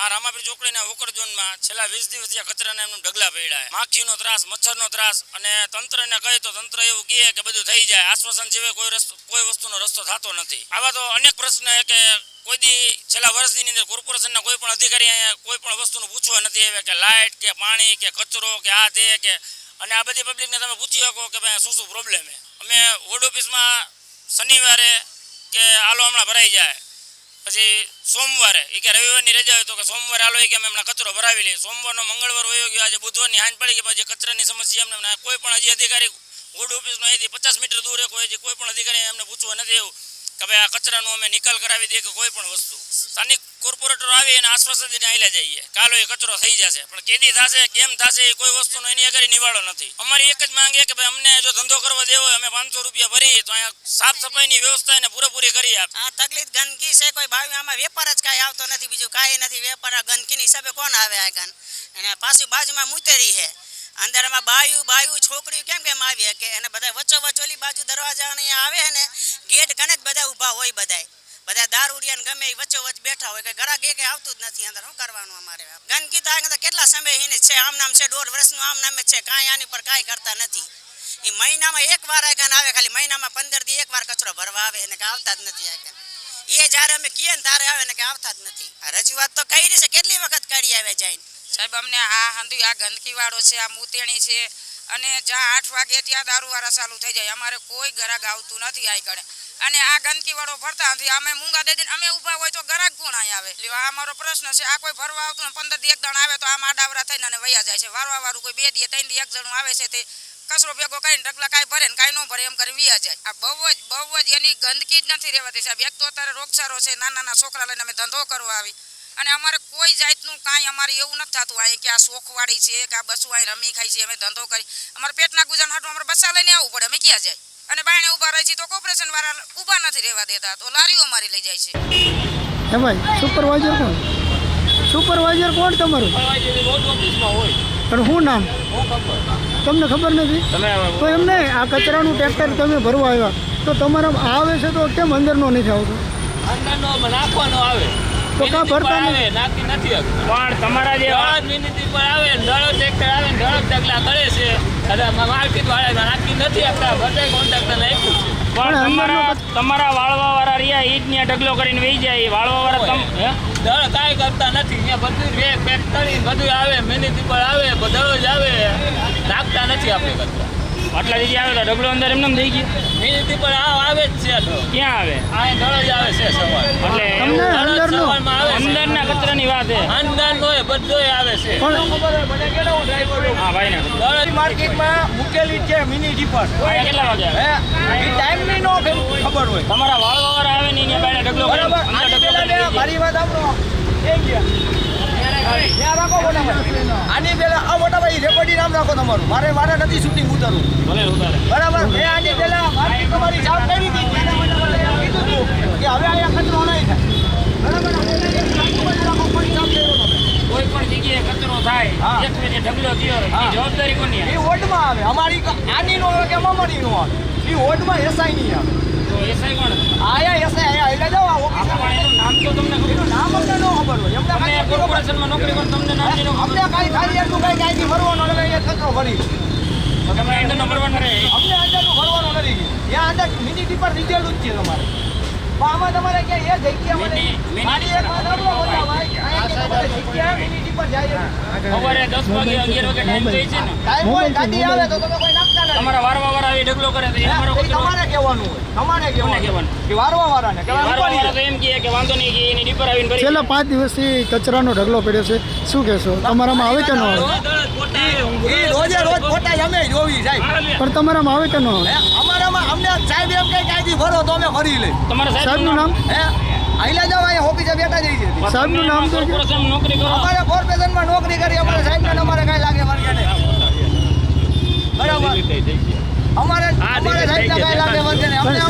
આ રામાપીર ચોકડીના ઓકર ઝોનમાં છેલ્લા વીસ દિવસથી કચરાને એમનું ઢગલા પડ્યા. માખીનો ત્રાસ, મચ્છરનો ત્રાસ અને તંત્રને કહે તો તંત્ર એવું કહે કે બધું થઈ જાય. આશ્વાસન સિવાય કોઈ કોઈ વસ્તુનો રસ્તો થતો નથી. આવા તો અનેક પ્રશ્ન એ કે કોઈ દી છેલ્લા વર્ષની અંદર કોર્પોરેશનના કોઈ પણ અધિકારી અહીંયા કોઈ પણ વસ્તુનું પૂછવા નથી આવે કે લાઇટ કે પાણી કે કચરો કે આ તે કે અને આ બધી પબ્લિકને તમે પૂછી શકો કે ભાઈ શું શું પ્રોબ્લેમ છે અમે વોર્ડ ઓફિસમાં શનિવારે કે આલો હમણાં ભરાઈ જાય. પછી સોમવારે એ કે રવિવારની રજા હોય તો કે સોમવારે એ કે અમે હમણાં કચરો ભરાવી લઈએ. સોમવારનો મંગળવાર વયો ગયો, આજે બુધવારની હાંજ પડી કે પછી કચરાની સમસ્યા એમને કોઈ પણ હજી અધિકારી વોર્ડ ઓફિસનો અહીંથી પચાસ મીટર દૂર એક હોય છે કોઈ પણ અધિકારી એમને પૂછવા નથી એવું કે ભાઈ આ કચરાનું અમે નિકાલ કરાવી દઈએ કે કોઈ પણ વસ્તુ. સ્થાનિક કોર્પોરેટરો આવી અને આશ્વાસન દઈને આયલા જઈએ. કાલો એ કચરો થઈ જશે. પણ કેદી થશે, કેમ થશે એ કોઈ વસ્તુનો એની આગળ નિવાડો નથી. અમારી એક જ માંગ કે ભાઈ અમને જો ધંધો કરવા દેવો હોય, અમે પાંચસો રૂપિયા ભરીએ, તો અહીંયા સાફ સફાઈની વ્યવસ્થા એને પૂરેપૂરી કરી આપે. આ તકલીફ ગંદકી છે કોઈ બાવી આમાં વેપાર જ કાંઈ આવતો નથી, બીજું કાંઈ નથી. વેપાર ગંદકીની હિસાબે કોણ આવે આ ગન અને પાછું બાજુમાં મૂતેરી છે. અંદરમાં બાયું બાયું, છોકરીઓ કેમ કેમ આવી કે એને બધા વચ્ચો વચોલી બાજુ દરવાજા અહીંયા આવે ને, ગેટ ઊભા હોય બધાય. બધા દારૂડિયા ગમે એ વચ્ચે વચ્ચે બેઠા હોય કે ઘરા ગે કે આવતું જ નથી અંદર. શું કરવાનું અમારે? ગંદકી તો આગળ કેટલા સમય હિને છે? આમ નામ છે, દોઢ વર્ષનું આમ નામે છે. કાંઈ આની પર કાંઈ કરતા નથી. એ મહિનામાં એક વાર આગળ આવે, ખાલી મહિનામાં પંદર દી એક વાર કચરો ભરવા આવે એને કે આવતા જ નથી આગળ. એ જ્યારે અમે કહીએ ને તારે આવે ને કે આવતા જ નથી. આ રજૂઆત તો કરી છે, કેટલી વખત કરી આવે જઈને? સાહેબ, અમને આ હંધુ આ ગંદકી વાળો છે, આ મૂતેણી છે. અને જ્યાં આઠ વાગે ત્યાં દારૂવાળા ચાલુ થઈ જાય. અમારે કોઈ ગરાગ આવતું નથી આ કણે અને આ ગંદકી વાળો ભરતા નથી. અમે મૂંગા દે દઈને અમે ઊભા હોય તો ગરાક કોણ અહીં આવે? આ અમારો પ્રશ્ન છે. આ કોઈ ભરવા આવતું પંદર દી એક જણ આવે તો આમ માડાવરા થઈને અને વયા જાય છે. વારવા વાળું કોઈ બે દી, ત્રણ દી એક જણું આવે છે તે કચરો ભેગો કરીને ઢગલા કાંઈ ભરે ને કાંઈ ન ભરે એમ કરી વ્યા જાય. આ બહુ જ બહુ જ એની ગંદકી જ નથી રહેવાતી સાહેબ. એક તો અત્યારે રોગચારો છે નાના નાના છોકરા લઈને અમે ધંધો કરવા આવી. અને અમારે કોઈ જાતનું કાંઈ અમારે એવું નથી થતું અહીં કે આ શોખવાળી છે, કે આ બસું અહીં રમી ખાઈ છે, અમે ધંધો કરી. અમારે પેટના ગુજરાન હાટું અમારે બસા લઈને આવવું પડે. અમે ક્યાં જાય? અને બાયણે ઊભા રહે છે તો કોર્પોરેશન વાળા ઊભા નથી રહેવા દેતા તો લારીઓ મારી લઈ જાય છે. હે ભાઈ સુપરવાઇઝર કોણ? સુપરવાઇઝર કોણ તમારું? પણ શું નામ? તમને ખબર નથી? તો એમ નહીં આ કચરાનું ટ્રેક્ટર તમે ભરવા આવ્યા. તો તમારા આવે છે તો કેમ અંદરનો નથી આવતો? અંદરનો નાખવાનો આવે. તો કા ભરતા નથી? નાખી નથી પણ તમારા જે વાત મિનિટ પર આવે નળો ટ્રેક્ટર આવે નળો ડગલા કરે છે. અને માર્કેટ વાળા નાખી નથી આપતા બધા કોન્ટ્રાક્ટર નાખ્યું છે. પણ તમારા તમારા વાળવા વાળા રહ્યા ઈ જ ત્યાં ઢગલો કરીને વહી જાય. ઈ વાળવા વાળા તમ દળ કાંઈ કરતા નથી. ત્યાં બધું પેક પેક કરી બધું આવે મિનિટ પર આવે દરરોજ આવે. નાખતા નથી આપણે કરતા આટલા દીદી આવે તો ઢગલો અંદર એમને એમ થઈ ગયું. આ આવે જ છે ક્યાં આવે? આ આવે છે સવાર. એટલે આવે છે. અંદરના કચરાની વાત છે. અંદર નો બધોય આવે છે. હા ભાઈ ને માર્કેટમાં મૂકેલી છે મિની ડીપર કેટલા વાગે આવે? એ નો ખબર હોય. તમારા વાળ વાળા આવે ને ઢગલો બરાબર. મારી વાત આપણો ગયા? આની પેલા આ મોટા ભાઈ રેકોર્ડિંગ નામ રાખો તમારું. મારે મારે નથી શૂટિંગ ઉતારવું. બરાબર. મેં આની પહેલા માર્કેટ તમારી સાફ કરી હતી ત્યારે મને મને કીધું હતું કે હવે અહીંયા કચરો નહીં થાય. બરાબર? આજુબાજુ રાખો, ફરી સાફ કર્યો તમે. કોઈ પણ જગ્યાએ કચરો થાય. એક ઢગલો થયો હા. જવાબદારી કોની એ વોર્ડમાં આવે. અમારી આની નો આવે કે અમારી નો આવે. એ વોર્ડમાં એસઆઈ નહીં આવે. તો એસઆઈ કોણ આયા એસઆઈ આયા એટલે જાવ પણ એનું નામ તો તમને ખબર નામ અમને ન ખબર હોય. એમને કાંઈ કોર્પોરેશનમાં નોકરી કરો તમને નામ અમને કાંઈ ખાલી એટલું કાંઈ કાંઈ ભરવાનો એટલે અહીંયા કચરો ભરી તમે અંદર નંબર વન રહે. અમને અંદરનું ભરવાનું નથી. ત્યાં અંદર મિનિટી પર લીધેલું જ છે તમારે. આમાં તમારે ક્યાં એ જગ્યા મને મિની- મિની મારી એક વાત સાંભળો મોટા ભાઈ અહીંયા કે જગ્યા મિનિટી પર જાય સવારે દસ વાગે અગિયાર વાગે ટાઈમ થઈ છે ને. ટાઈમ હોય ગાડી આવે તો તમે કોઈ નાખતા નથી. તમારા વારવા વાળા આવી ઢગલો કરે તો એ તમારે કહેવાનું હોય. તમારે કહેવાનું કહેવાનું? કે વારવા વાળાને કે વારવા વાળા તો એમ કહે કે વાંધો નહીં કે એની ડીપર આવીને ભરી છેલ્લા પાંચ દિવસથી કચરાનો ઢગલો પડ્યો છે. શું કહેશો? તમારામાં આવે કે ન આવે? રોજે રોજ ફોટા અમે જોવી સાહેબ. પણ તમારામાં આવે કે ન આવે? અમારામાં અમને સાહેબ એમ કઈ કાયદી ભરો તો અમે ભરી લઈ તમારા સાહેબનું નામ? હે આઈલા જાવ અહીંયા ઓફિસે બેઠા જઈએ છીએ. સાહેબનું નામ તો નોકરી કરો. અમારે કોર્પોરેશનમાં નોકરી કરી અમારે સાહેબને અમારે કાંઈ લાગે વર્ગે બરાબર. અમારે અમારે સાહેબને કાંઈ લાગે વર્ગે અમને